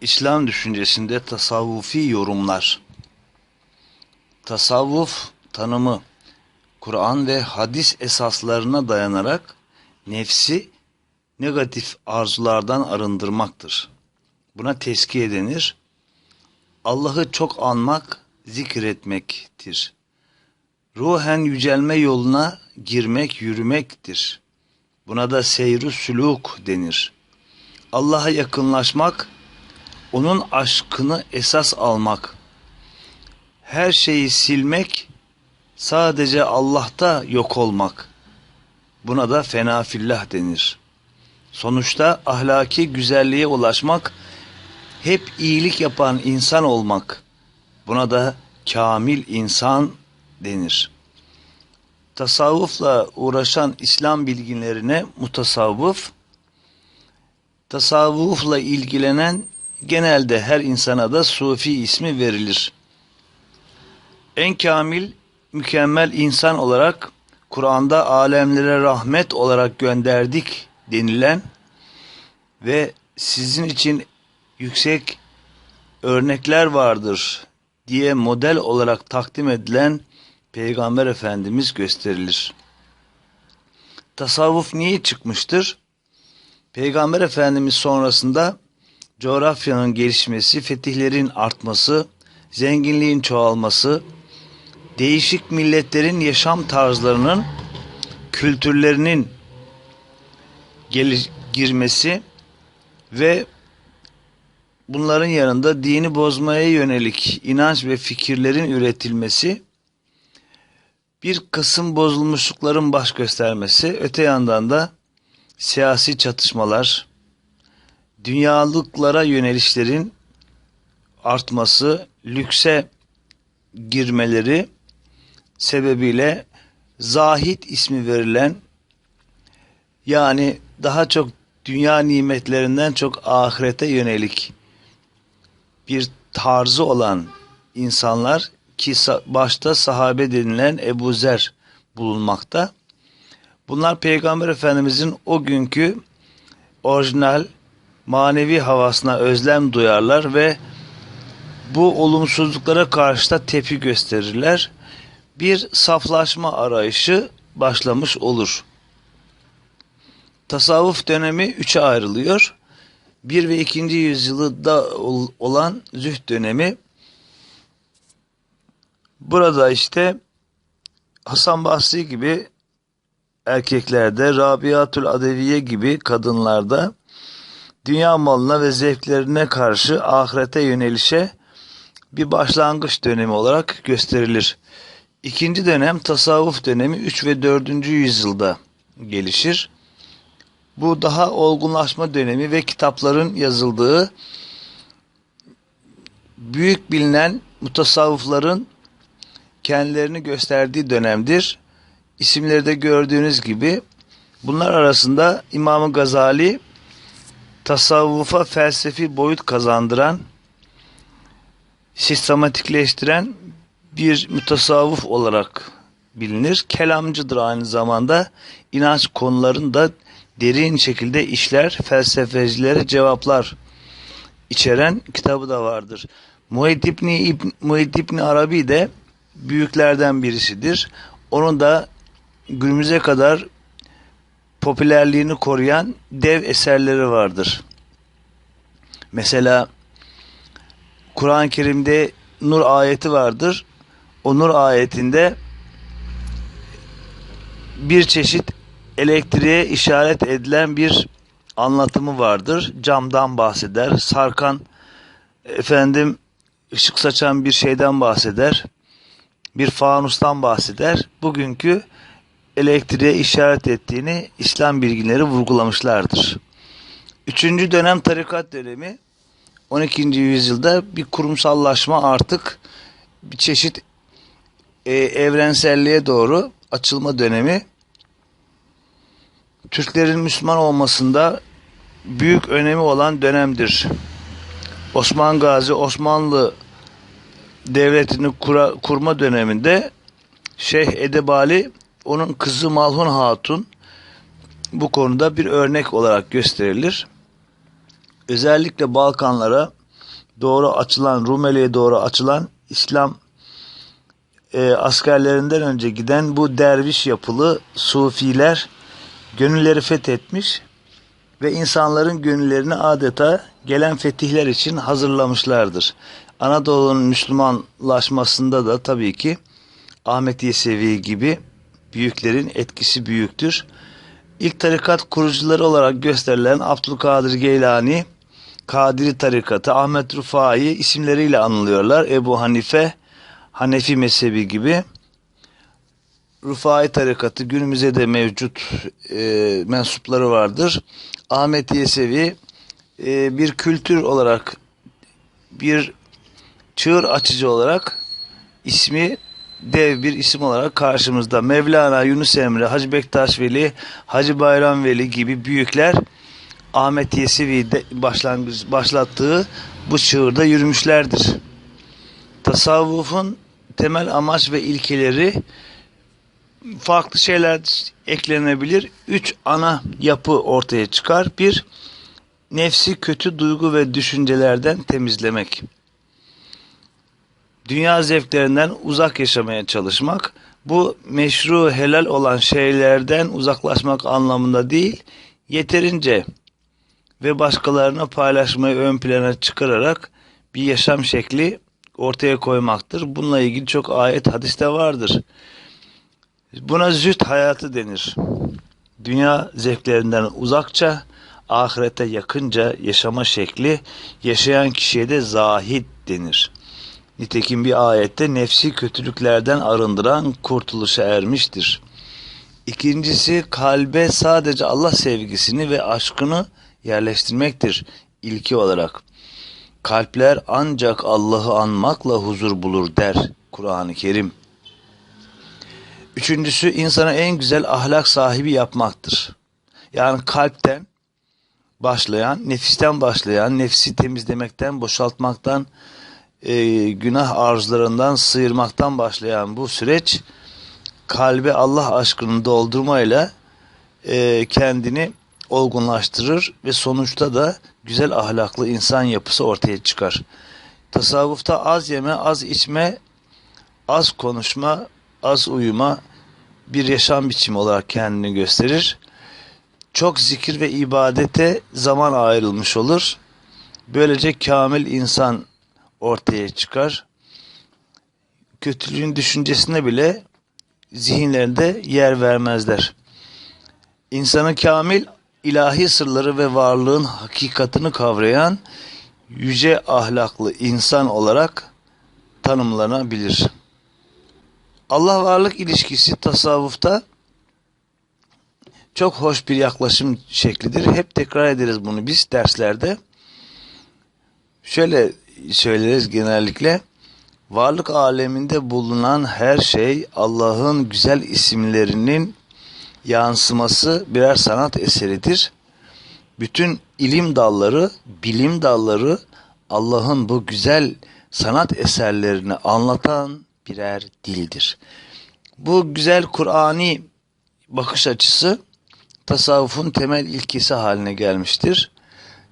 İslam düşüncesinde tasavvufi yorumlar. Tasavvuf tanımı Kur'an ve hadis esaslarına dayanarak nefsi negatif arzulardan arındırmaktır. Buna teskiye denir. Allah'ı çok anmak, zikretmektir. Ruhen yücelme yoluna girmek, yürümektir. Buna da seyru süluk denir. Allah'a yakınlaşmak, onun aşkını esas almak, her şeyi silmek, sadece Allah'ta yok olmak. Buna da fenafillah denir. Sonuçta ahlaki güzelliğe ulaşmak, hep iyilik yapan insan olmak. Buna da kamil insan denir. Tasavvufla uğraşan İslam bilginlerine mutasavvıf, tasavvufla ilgilenen genelde her insana da sufi ismi verilir. En kamil, mükemmel insan olarak Kur'an'da alemlere rahmet olarak gönderdik denilen ve sizin için yüksek örnekler vardır diye model olarak takdim edilen Peygamber Efendimiz gösterilir. Tasavvuf niye çıkmıştır? Peygamber Efendimiz sonrasında coğrafyanın gelişmesi, fetihlerin artması, zenginliğin çoğalması, değişik milletlerin yaşam tarzlarının, kültürlerinin girmesi ve bunların yanında dini bozmaya yönelik inanç ve fikirlerin üretilmesi, bir kısım bozulmuşlukların baş göstermesi, öte yandan da siyasi çatışmalar, dünyalıklara yönelişlerin artması, lükse girmeleri sebebiyle zahit ismi verilen yani daha çok dünya nimetlerinden çok ahirete yönelik bir tarzı olan insanlar ki başta sahabe denilen Ebu Zer bulunmakta. Bunlar Peygamber Efendimizin o günkü orijinal manevi havasına özlem duyarlar ve bu olumsuzluklara karşı da tepki gösterirler. Bir saflaşma arayışı başlamış olur. Tasavvuf dönemi üçe ayrılıyor. Bir ve ikinci yüzyılda olan zühd dönemi. Burada işte Hasan Basri gibi erkeklerde, Rabiatül Adeviye gibi kadınlarda dünya malına ve zevklerine karşı ahirete yönelişe bir başlangıç dönemi olarak gösterilir. İkinci dönem tasavvuf dönemi 3 ve 4. yüzyılda gelişir. Bu daha olgunlaşma dönemi ve kitapların yazıldığı büyük bilinen mutasavvıfların kendilerini gösterdiği dönemdir. İsimleri de gördüğünüz gibi bunlar arasında İmam Gazali tasavvufa felsefi boyut kazandıran, sistematikleştiren bir mütasavvuf olarak bilinir. Kelamcıdır aynı zamanda. inanç konularında derin şekilde işler, felsefecilere cevaplar içeren kitabı da vardır. Muhyiddin İbn, Muhyiddin Arabi de büyüklerden birisidir. Onun da günümüze kadar popülerliğini koruyan dev eserleri vardır. Mesela Kur'an-ı Kerim'de nur ayeti vardır. O nur ayetinde bir çeşit elektriğe işaret edilen bir anlatımı vardır. Camdan bahseder, sarkan efendim ışık saçan bir şeyden bahseder. Bir fanustan bahseder. Bugünkü elektriğe işaret ettiğini İslam bilginleri vurgulamışlardır. Üçüncü dönem tarikat dönemi 12. yüzyılda bir kurumsallaşma artık bir çeşit e, evrenselliğe doğru açılma dönemi. Türklerin Müslüman olmasında büyük önemi olan dönemdir. Osman Gazi Osmanlı devletini kura, kurma döneminde Şeyh Edebali onun kızı Malhun Hatun bu konuda bir örnek olarak gösterilir. Özellikle Balkanlara doğru açılan, Rumeli'ye doğru açılan İslam e, askerlerinden önce giden bu derviş yapılı sufiler gönülleri fethetmiş ve insanların gönüllerini adeta gelen fetihler için hazırlamışlardır. Anadolu'nun Müslümanlaşmasında da tabii ki Ahmet Yesevi gibi büyüklerin etkisi büyüktür. İlk tarikat kurucuları olarak gösterilen Abdülkadir Geylani, Kadiri tarikatı, Ahmet Rufai isimleriyle anılıyorlar. Ebu Hanife, Hanefi mezhebi gibi. Rufai tarikatı günümüzde de mevcut e, mensupları vardır. Ahmet Yesevi e, bir kültür olarak bir çığır açıcı olarak ismi dev bir isim olarak karşımızda. Mevlana, Yunus Emre, Hacı Bektaş Veli, Hacı Bayram Veli gibi büyükler Ahmet Yesevi başlangıç başlattığı bu çığırda yürümüşlerdir. Tasavvufun temel amaç ve ilkeleri farklı şeyler eklenebilir. Üç ana yapı ortaya çıkar. Bir, nefsi kötü duygu ve düşüncelerden temizlemek. Dünya zevklerinden uzak yaşamaya çalışmak. Bu meşru helal olan şeylerden uzaklaşmak anlamında değil, yeterince ve başkalarına paylaşmayı ön plana çıkararak bir yaşam şekli ortaya koymaktır. Bununla ilgili çok ayet hadiste vardır. Buna züht hayatı denir. Dünya zevklerinden uzakça, ahirete yakınca yaşama şekli, yaşayan kişiye de zahid denir. Nitekim bir ayette nefsi kötülüklerden arındıran kurtuluşa ermiştir. İkincisi kalbe sadece Allah sevgisini ve aşkını yerleştirmektir ilki olarak. Kalpler ancak Allah'ı anmakla huzur bulur der Kur'an-ı Kerim. Üçüncüsü insana en güzel ahlak sahibi yapmaktır. Yani kalpten başlayan, nefisten başlayan, nefsi temizlemekten, boşaltmaktan, e, günah arzularından sıyırmaktan başlayan bu süreç kalbe Allah aşkını doldurmayla e, kendini olgunlaştırır ve sonuçta da güzel ahlaklı insan yapısı ortaya çıkar. Tasavvufta az yeme, az içme, az konuşma, az uyuma bir yaşam biçimi olarak kendini gösterir. Çok zikir ve ibadete zaman ayrılmış olur. Böylece kamil insan ortaya çıkar. Kötülüğün düşüncesine bile zihinlerinde yer vermezler. İnsanı kamil ilahi sırları ve varlığın hakikatini kavrayan yüce ahlaklı insan olarak tanımlanabilir. Allah varlık ilişkisi tasavvufta çok hoş bir yaklaşım şeklidir. Hep tekrar ederiz bunu biz derslerde. Şöyle söyleriz genellikle. Varlık aleminde bulunan her şey Allah'ın güzel isimlerinin yansıması birer sanat eseridir. Bütün ilim dalları, bilim dalları Allah'ın bu güzel sanat eserlerini anlatan birer dildir. Bu güzel Kur'ani bakış açısı tasavvufun temel ilkesi haline gelmiştir.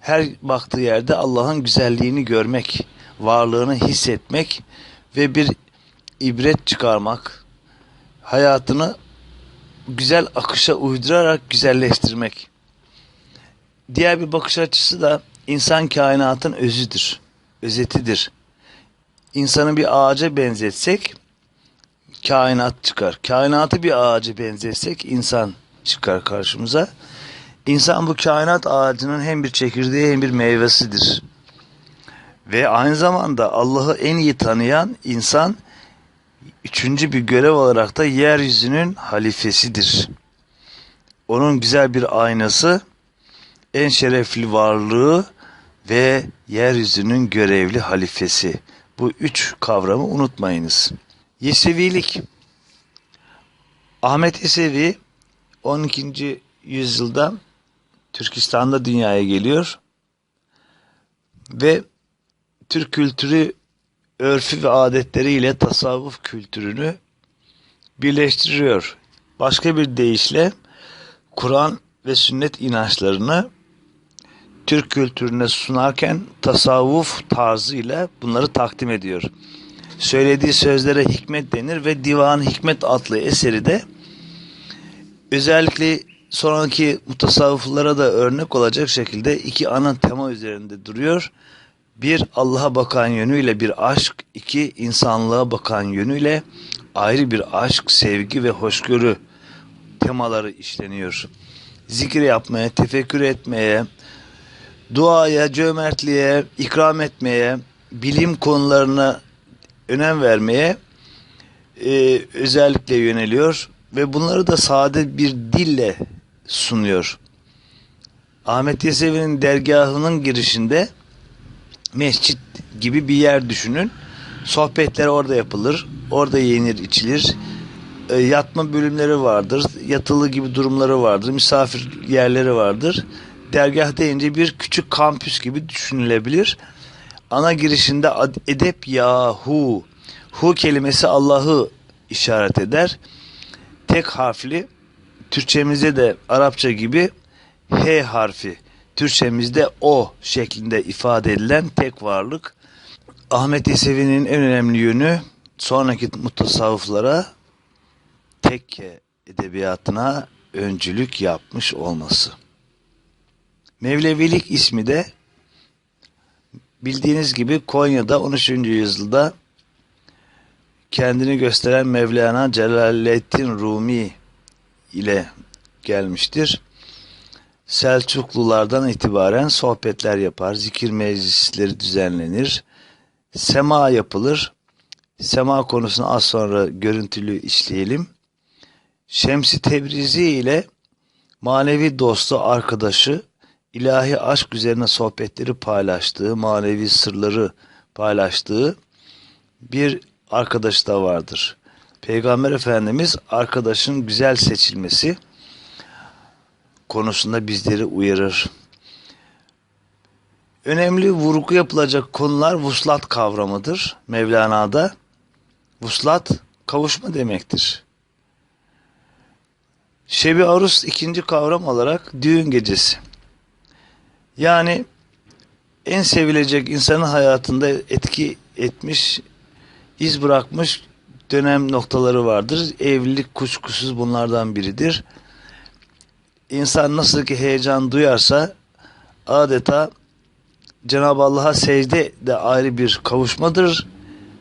Her baktığı yerde Allah'ın güzelliğini görmek, varlığını hissetmek ve bir ibret çıkarmak, hayatını güzel akışa uydurarak güzelleştirmek. Diğer bir bakış açısı da insan kainatın özüdür, özetidir. İnsanı bir ağaca benzetsek kainat çıkar. Kainatı bir ağaca benzetsek insan çıkar karşımıza. İnsan bu kainat ağacının hem bir çekirdeği hem bir meyvesidir. Ve aynı zamanda Allah'ı en iyi tanıyan insan üçüncü bir görev olarak da yeryüzünün halifesidir. Onun güzel bir aynası, en şerefli varlığı ve yeryüzünün görevli halifesi. Bu üç kavramı unutmayınız. Yesevilik Ahmet Yesevi 12. yüzyılda Türkistan'da dünyaya geliyor ve Türk kültürü örfü ve adetleriyle tasavvuf kültürünü birleştiriyor. Başka bir deyişle Kur'an ve sünnet inançlarını Türk kültürüne sunarken tasavvuf tarzıyla bunları takdim ediyor. Söylediği sözlere hikmet denir ve Divan Hikmet adlı eseri de özellikle sonraki mutasavvıflara da örnek olacak şekilde iki ana tema üzerinde duruyor. Bir Allah'a bakan yönüyle bir aşk, iki insanlığa bakan yönüyle ayrı bir aşk, sevgi ve hoşgörü temaları işleniyor. Zikir yapmaya, tefekkür etmeye, duaya, cömertliğe, ikram etmeye, bilim konularına önem vermeye e, özellikle yöneliyor ve bunları da sade bir dille sunuyor. Ahmet Yesevi'nin dergahının girişinde mescit gibi bir yer düşünün. Sohbetler orada yapılır. Orada yenir, içilir. E, yatma bölümleri vardır. Yatılı gibi durumları vardır. Misafir yerleri vardır. Dergah deyince bir küçük kampüs gibi düşünülebilir. Ana girişinde edep yahu. Hu kelimesi Allah'ı işaret eder. Tek harfli Türkçemizde de Arapça gibi H harfi Türkçemizde O şeklinde ifade edilen tek varlık. Ahmet Yesevi'nin en önemli yönü sonraki mutasavvıflara tekke edebiyatına öncülük yapmış olması. Mevlevilik ismi de bildiğiniz gibi Konya'da 13. yüzyılda kendini gösteren Mevlana Celaleddin Rumi ile gelmiştir. Selçuklulardan itibaren sohbetler yapar, zikir meclisleri düzenlenir, sema yapılır. Sema konusunu az sonra görüntülü işleyelim. Şemsi Tebrizi ile manevi dostu, arkadaşı, ilahi aşk üzerine sohbetleri paylaştığı, manevi sırları paylaştığı bir arkadaş da vardır. Peygamber Efendimiz arkadaşın güzel seçilmesi konusunda bizleri uyarır. Önemli vurgu yapılacak konular vuslat kavramıdır Mevlana'da. Vuslat kavuşma demektir. Şebi Arus ikinci kavram olarak düğün gecesi. Yani en sevilecek insanın hayatında etki etmiş, iz bırakmış dönem noktaları vardır. Evlilik kuşkusuz bunlardan biridir. İnsan nasıl ki heyecan duyarsa adeta Cenab-ı Allah'a secde de ayrı bir kavuşmadır.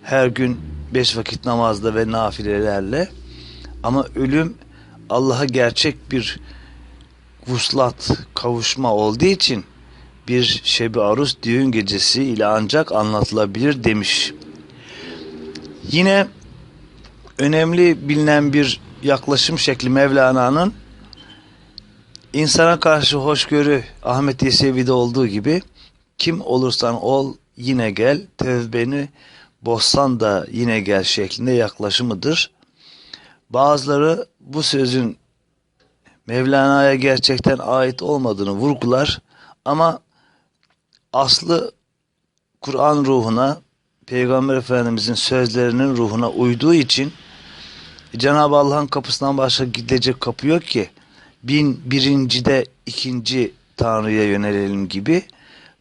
Her gün beş vakit namazda ve nafilelerle. Ama ölüm Allah'a gerçek bir vuslat, kavuşma olduğu için bir şebi aruz düğün gecesi ile ancak anlatılabilir demiş. Yine önemli bilinen bir yaklaşım şekli Mevlana'nın insana karşı hoşgörü Ahmet Yesevi'de olduğu gibi kim olursan ol yine gel tevbeni bozsan da yine gel şeklinde yaklaşımıdır. Bazıları bu sözün Mevlana'ya gerçekten ait olmadığını vurgular ama aslı Kur'an ruhuna, Peygamber Efendimizin sözlerinin ruhuna uyduğu için Cenab-ı Allah'ın kapısından başka gidecek kapı yok ki. Bin birincide ikinci Tanrı'ya yönelelim gibi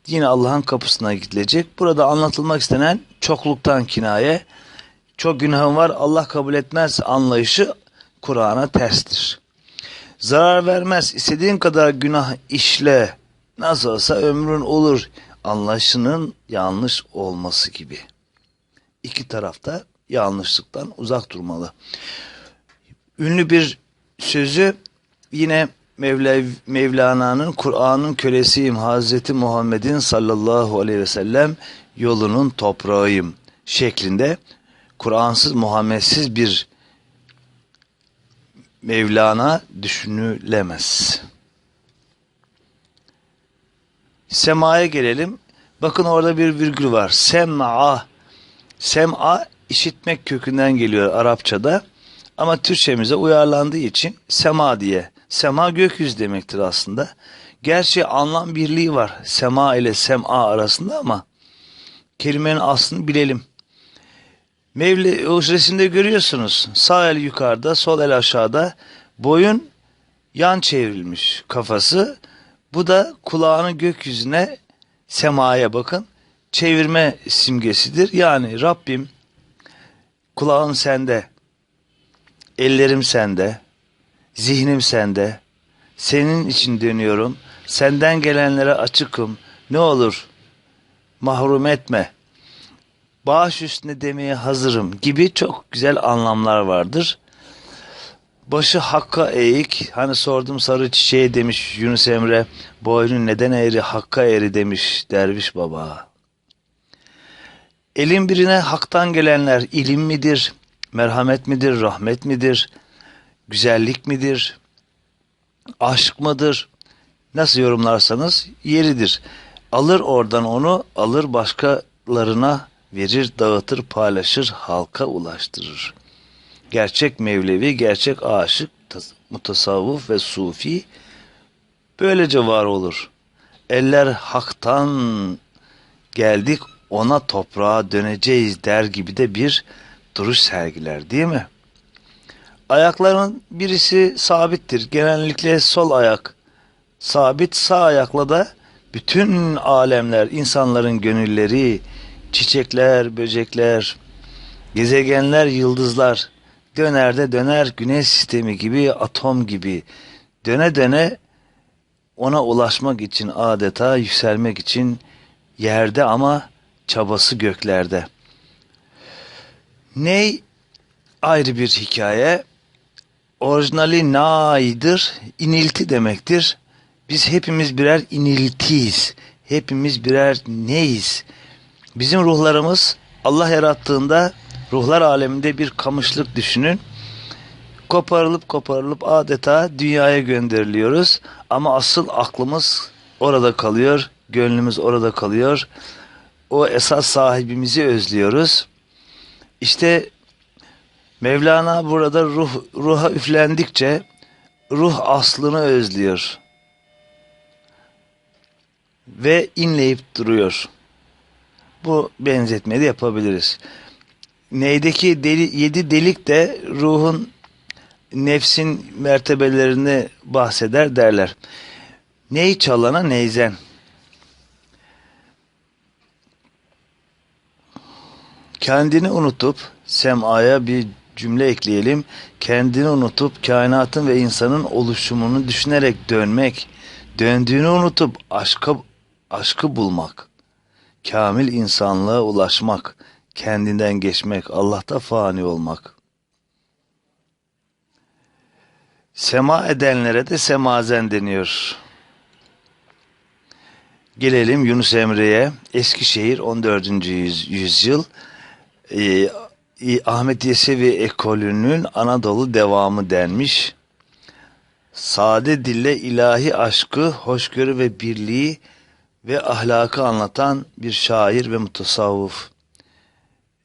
yine Allah'ın kapısına gidilecek. Burada anlatılmak istenen çokluktan kinaye. Çok günahım var Allah kabul etmez anlayışı Kur'an'a terstir. Zarar vermez istediğin kadar günah işle nasıl olsa ömrün olur anlayışının yanlış olması gibi. İki tarafta yanlışlıktan uzak durmalı. Ünlü bir sözü yine Mevlev, Mevlana'nın Kur'an'ın kölesiyim Hazreti Muhammed'in sallallahu aleyhi ve sellem yolunun toprağıyım şeklinde Kur'ansız Muhammedsiz bir Mevlana düşünülemez. Sema'ya gelelim. Bakın orada bir virgül var. Sem'a. Sem'a işitmek kökünden geliyor Arapçada. Ama Türkçemize uyarlandığı için sema diye. Sema gökyüzü demektir aslında. Gerçi anlam birliği var sema ile sema arasında ama kelimenin aslını bilelim. Mevli o resimde görüyorsunuz. Sağ el yukarıda, sol el aşağıda. Boyun yan çevrilmiş kafası. Bu da kulağını gökyüzüne, semaya bakın. Çevirme simgesidir. Yani Rabbim kulağım sende, ellerim sende, zihnim sende. Senin için dönüyorum. Senden gelenlere açıkım. Ne olur mahrum etme. Bağış üstüne demeye hazırım gibi çok güzel anlamlar vardır. Başı hakka eğik. Hani sordum sarı çiçeği demiş Yunus Emre. Boynun neden eğri hakka eğri demiş derviş baba. Elin birine haktan gelenler ilim midir, merhamet midir, rahmet midir, güzellik midir, aşk mıdır? Nasıl yorumlarsanız yeridir. Alır oradan onu, alır başkalarına verir, dağıtır, paylaşır, halka ulaştırır. Gerçek Mevlevi, gerçek aşık, mutasavvuf ve sufi böylece var olur. Eller haktan geldik ona toprağa döneceğiz der gibi de bir duruş sergiler değil mi? Ayakların birisi sabittir. Genellikle sol ayak sabit sağ ayakla da bütün alemler, insanların gönülleri, çiçekler, böcekler, gezegenler, yıldızlar döner de döner güneş sistemi gibi, atom gibi döne döne ona ulaşmak için adeta yükselmek için yerde ama çabası göklerde. Ney ayrı bir hikaye. Orijinali na'ydır, inilti demektir. Biz hepimiz birer iniltiyiz. Hepimiz birer neyiz? Bizim ruhlarımız Allah yarattığında ruhlar aleminde bir kamışlık düşünün. Koparılıp koparılıp adeta dünyaya gönderiliyoruz. Ama asıl aklımız orada kalıyor, gönlümüz orada kalıyor. O esas sahibimizi özlüyoruz. İşte Mevlana burada ruh ruha üflendikçe ruh aslını özlüyor ve inleyip duruyor. Bu benzetmeyi de yapabiliriz. Neydeki deli, yedi delik de ruhun nefsin mertebelerini bahseder derler. Ney çalana neyzen. Kendini unutup semaya bir cümle ekleyelim. Kendini unutup kainatın ve insanın oluşumunu düşünerek dönmek, döndüğünü unutup aşka aşkı bulmak, kamil insanlığa ulaşmak, kendinden geçmek, Allah'ta fani olmak. Sema edenlere de semazen deniyor. Gelelim Yunus Emre'ye. Eskişehir 14. Yüz, yüzyıl. Ee, Ahmet Yesevi ekolünün Anadolu devamı denmiş. Sade dille ilahi aşkı, hoşgörü ve birliği ve ahlakı anlatan bir şair ve mutasavvuf.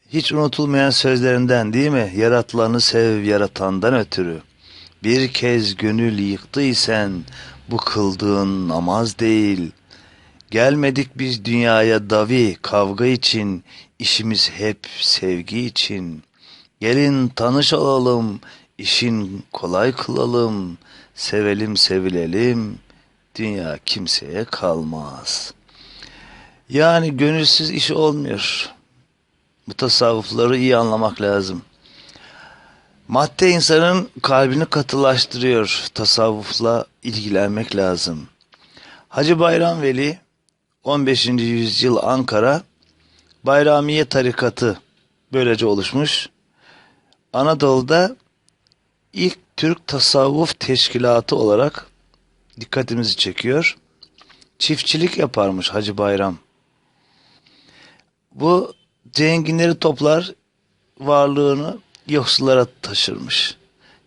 Hiç unutulmayan sözlerinden değil mi? Yaratılanı sev yaratandan ötürü. Bir kez gönül yıktıysen bu kıldığın namaz değil. Gelmedik biz dünyaya davi kavga için, işimiz hep sevgi için. Gelin tanış olalım, işin kolay kılalım, sevelim sevilelim.'' dünya kimseye kalmaz. Yani gönülsüz iş olmuyor. Bu tasavvufları iyi anlamak lazım. Madde insanın kalbini katılaştırıyor. Tasavvufla ilgilenmek lazım. Hacı Bayram Veli 15. yüzyıl Ankara Bayramiye tarikatı böylece oluşmuş. Anadolu'da ilk Türk tasavvuf teşkilatı olarak dikkatimizi çekiyor. Çiftçilik yaparmış Hacı Bayram. Bu zenginleri toplar, varlığını yoksullara taşırmış.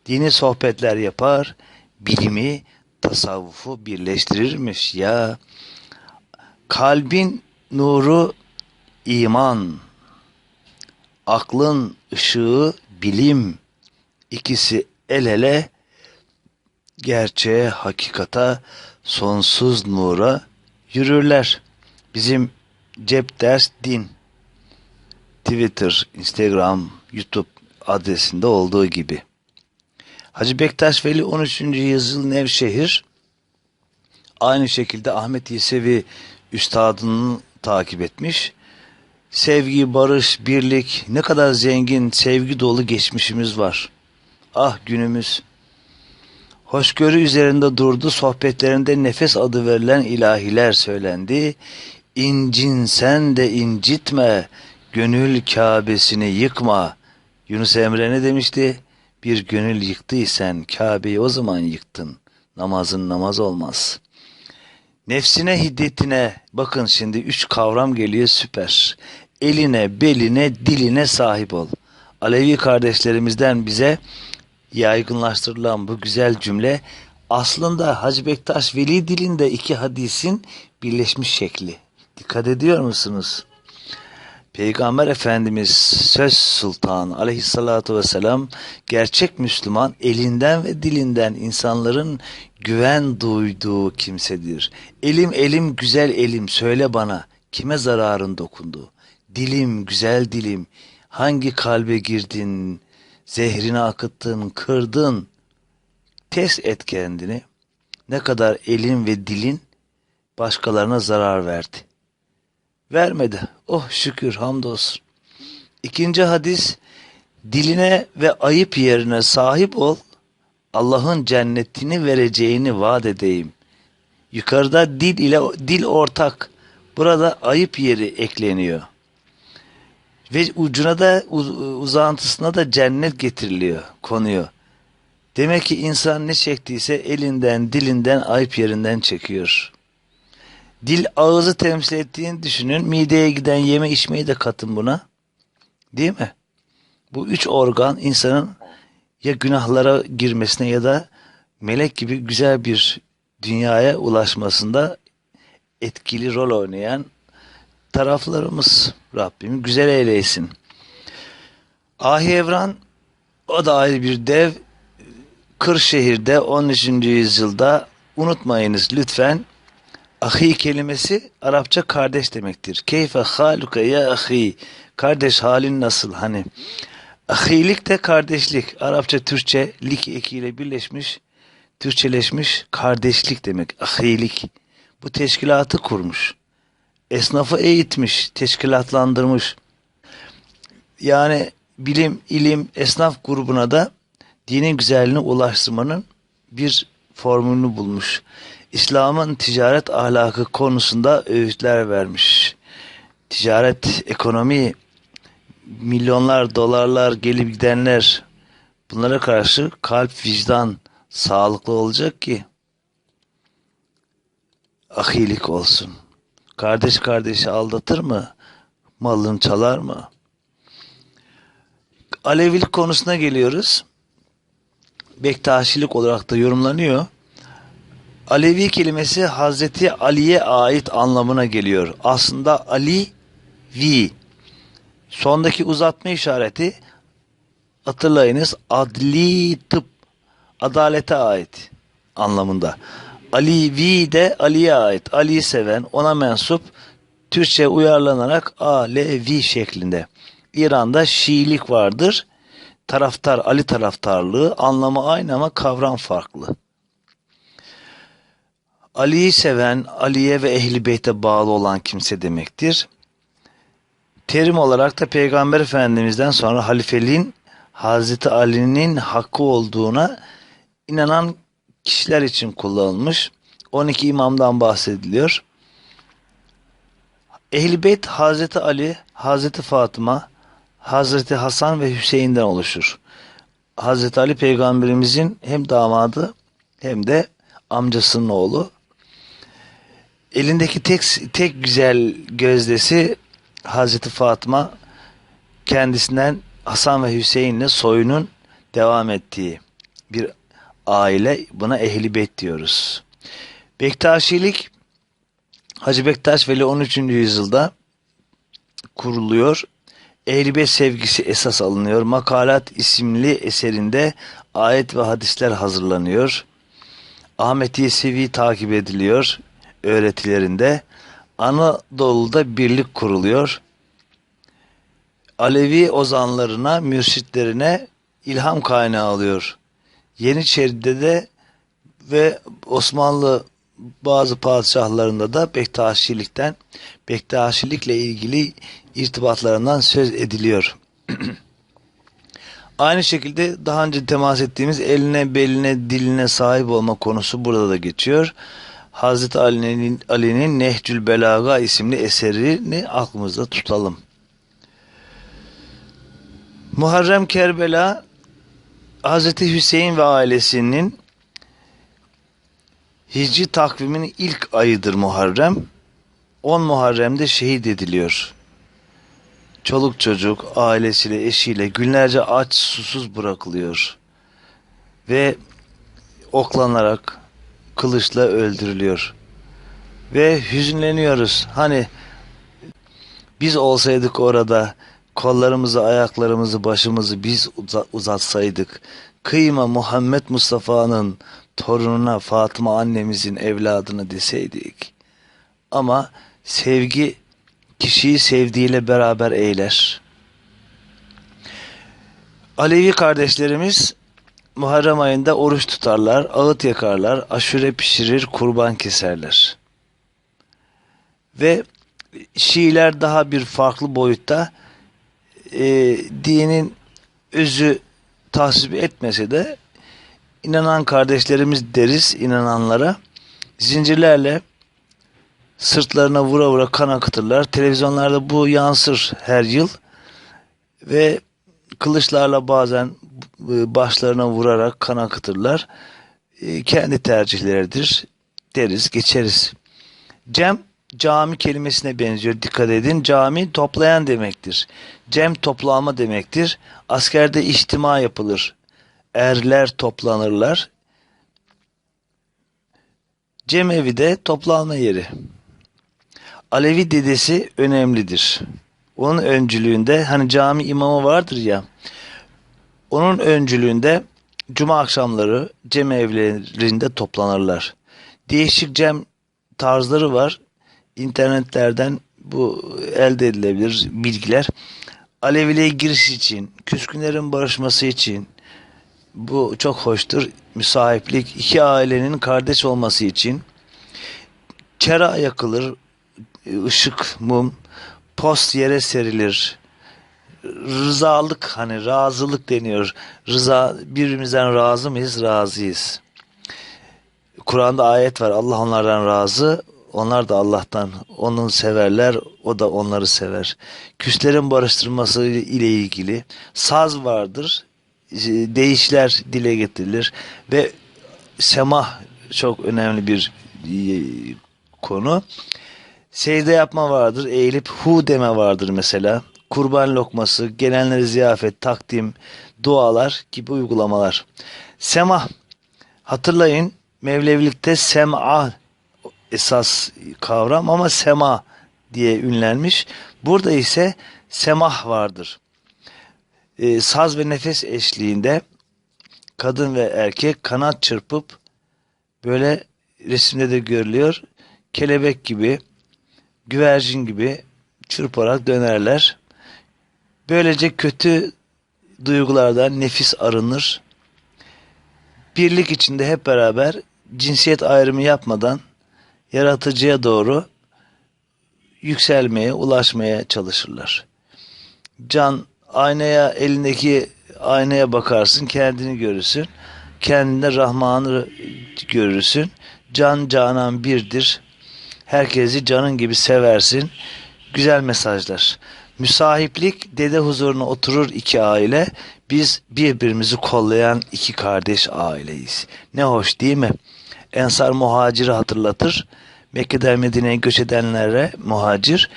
Dini sohbetler yapar, bilimi, tasavvufu birleştirirmiş ya. Kalbin nuru iman, aklın ışığı bilim, ikisi el ele gerçeğe, hakikata, sonsuz nura yürürler. Bizim cep ders din. Twitter, Instagram, YouTube adresinde olduğu gibi. Hacı Bektaş Veli 13. yüzyıl Nevşehir Aynı şekilde Ahmet Yesevi üstadını takip etmiş. Sevgi, barış, birlik ne kadar zengin, sevgi dolu geçmişimiz var. Ah günümüz. Hoşgörü üzerinde durdu, sohbetlerinde nefes adı verilen ilahiler söylendi. İncinsen de incitme, gönül Kabe'sini yıkma. Yunus Emre ne demişti? Bir gönül yıktıysan Kabe'yi o zaman yıktın. Namazın namaz olmaz. Nefsine hiddetine bakın şimdi üç kavram geliyor süper. Eline, beline, diline sahip ol. Alevi kardeşlerimizden bize yaygınlaştırılan bu güzel cümle aslında Hacı Bektaş Veli dilinde iki hadisin birleşmiş şekli. Dikkat ediyor musunuz? Peygamber Efendimiz söz sultan aleyhissalatu vesselam gerçek Müslüman elinden ve dilinden insanların güven duyduğu kimsedir. Elim elim güzel elim söyle bana kime zararın dokundu? Dilim güzel dilim hangi kalbe girdin zehrini akıttın kırdın test et kendini ne kadar elin ve dilin başkalarına zarar verdi. Vermedi. Oh şükür hamdolsun. İkinci hadis diline ve ayıp yerine sahip ol. Allah'ın cennetini vereceğini vaat edeyim. Yukarıda dil ile dil ortak. Burada ayıp yeri ekleniyor. Ve ucuna da uzantısına da cennet getiriliyor, konuyor. Demek ki insan ne çektiyse elinden, dilinden, ayıp yerinden çekiyor. Dil ağızı temsil ettiğini düşünün. Mideye giden yeme içmeyi de katın buna. Değil mi? Bu üç organ insanın ya günahlara girmesine ya da melek gibi güzel bir dünyaya ulaşmasında etkili rol oynayan taraflarımız Rabbim güzel eyleysin. Ahi Evran o da ayrı bir dev Kırşehir'de 13. yüzyılda unutmayınız lütfen Ahi kelimesi Arapça kardeş demektir. Keyfe haluka ya ahi. Kardeş halin nasıl hani. Ahilik de kardeşlik. Arapça Türkçe lik ekiyle birleşmiş, Türkçeleşmiş kardeşlik demek. Ahilik. Bu teşkilatı kurmuş. Esnafı eğitmiş, teşkilatlandırmış. Yani bilim, ilim, esnaf grubuna da dinin güzelliğini ulaştırmanın bir formülünü bulmuş. İslam'ın ticaret ahlakı konusunda öğütler vermiş. Ticaret, ekonomi, milyonlar dolarlar gelip gidenler bunlara karşı kalp, vicdan sağlıklı olacak ki ahilik olsun. Kardeş kardeşi aldatır mı? Malını çalar mı? Alevilik konusuna geliyoruz. Bektaşilik olarak da yorumlanıyor. Alevi kelimesi Hazreti Ali'ye ait anlamına geliyor. Aslında Ali Vi. Sondaki uzatma işareti hatırlayınız adli tıp adalete ait anlamında. Ali Vi de Ali'ye ait. Ali'yi seven, ona mensup Türkçe uyarlanarak Alevi şeklinde. İran'da Şiilik vardır. Taraftar, Ali taraftarlığı anlamı aynı ama kavram farklı. Ali'yi seven, Ali'ye ve Ehli Beyt'e bağlı olan kimse demektir. Terim olarak da Peygamber Efendimiz'den sonra halifeliğin Hazreti Ali'nin hakkı olduğuna inanan kişiler için kullanılmış. 12 imamdan bahsediliyor. Ehl-i Beyt Hazreti Ali, Hazreti Fatıma, Hazreti Hasan ve Hüseyin'den oluşur. Hazreti Ali peygamberimizin hem damadı hem de amcasının oğlu. Elindeki tek tek güzel gözdesi Hazreti Fatıma kendisinden Hasan ve Hüseyin'le soyunun devam ettiği bir aile buna ehli beyt diyoruz. Bektaşilik Hacı Bektaş Veli 13. yüzyılda kuruluyor. Ehli beyt sevgisi esas alınıyor. Makalat isimli eserinde ayet ve hadisler hazırlanıyor. Ahmet Yesevi takip ediliyor öğretilerinde Anadolu'da birlik kuruluyor. Alevi ozanlarına, mürşitlerine ilham kaynağı alıyor. Yeniçeri'de de ve Osmanlı bazı padişahlarında da Bektaşilikten, Bektaşilikle ilgili irtibatlarından söz ediliyor. Aynı şekilde daha önce temas ettiğimiz eline, beline, diline sahip olma konusu burada da geçiyor. Hazreti Ali'nin Ali'nin Nehcül Belaga isimli eserini aklımızda tutalım. Muharrem Kerbela Hazreti Hüseyin ve ailesinin Hicri takviminin ilk ayıdır Muharrem. 10 Muharrem'de şehit ediliyor. Çoluk çocuk, ailesiyle, eşiyle günlerce aç, susuz bırakılıyor. Ve oklanarak, kılıçla öldürülüyor. Ve hüzünleniyoruz. Hani biz olsaydık orada kollarımızı, ayaklarımızı, başımızı biz uzatsaydık, kıyma Muhammed Mustafa'nın torununa Fatıma annemizin evladını deseydik. Ama sevgi kişiyi sevdiğiyle beraber eyler. Alevi kardeşlerimiz Muharrem ayında oruç tutarlar, ağıt yakarlar, aşure pişirir, kurban keserler. Ve Şiiler daha bir farklı boyutta e, dinin özü tasvip etmese de inanan kardeşlerimiz deriz inananlara zincirlerle sırtlarına vura vura kan akıtırlar. Televizyonlarda bu yansır her yıl ve kılıçlarla bazen e, başlarına vurarak kan akıtırlar. E, kendi tercihleridir deriz geçeriz. Cem cami kelimesine benziyor. Dikkat edin. Cami toplayan demektir. Cem toplanma demektir. Askerde içtima yapılır. Erler toplanırlar. Cemevi de toplanma yeri. Alevi dedesi önemlidir. Onun öncülüğünde hani cami imamı vardır ya. Onun öncülüğünde cuma akşamları cem evlerinde toplanırlar. Değişik cem tarzları var internetlerden bu elde edilebilir bilgiler. Aleviliğe giriş için, küskünlerin barışması için bu çok hoştur. Müsahiplik, iki ailenin kardeş olması için çera yakılır, ışık, mum, post yere serilir. Rızalık hani razılık deniyor. Rıza birbirimizden razı mıyız? Razıyız. Kur'an'da ayet var. Allah onlardan razı. Onlar da Allah'tan onun severler, o da onları sever. Küslerin barıştırması ile ilgili saz vardır. Değişler dile getirilir ve semah çok önemli bir e, konu. Secde yapma vardır, eğilip hu deme vardır mesela. Kurban lokması, gelenleri ziyafet, takdim, dualar gibi uygulamalar. Semah, hatırlayın Mevlevilikte sem'a esas kavram ama sema diye ünlenmiş. Burada ise semah vardır. E, saz ve nefes eşliğinde kadın ve erkek kanat çırpıp böyle resimde de görülüyor. Kelebek gibi, güvercin gibi çırparak dönerler. Böylece kötü duygulardan nefis arınır. Birlik içinde hep beraber cinsiyet ayrımı yapmadan yaratıcıya doğru yükselmeye, ulaşmaya çalışırlar. Can aynaya elindeki aynaya bakarsın, kendini görürsün. Kendinde Rahman'ı görürsün. Can canan birdir. Herkesi canın gibi seversin. Güzel mesajlar. Müsahiplik dede huzuruna oturur iki aile. Biz birbirimizi kollayan iki kardeş aileyiz. Ne hoş değil mi? Ensar muhaciri hatırlatır. Mekke'den Medine'ye göç edenlere muhacir,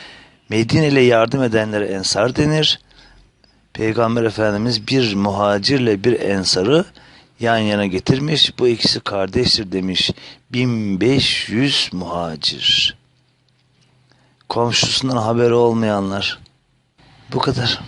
Medine ile yardım edenlere ensar denir. Peygamber Efendimiz bir muhacirle bir ensarı yan yana getirmiş. Bu ikisi kardeştir demiş. 1500 muhacir. Komşusundan haberi olmayanlar. Bu kadar.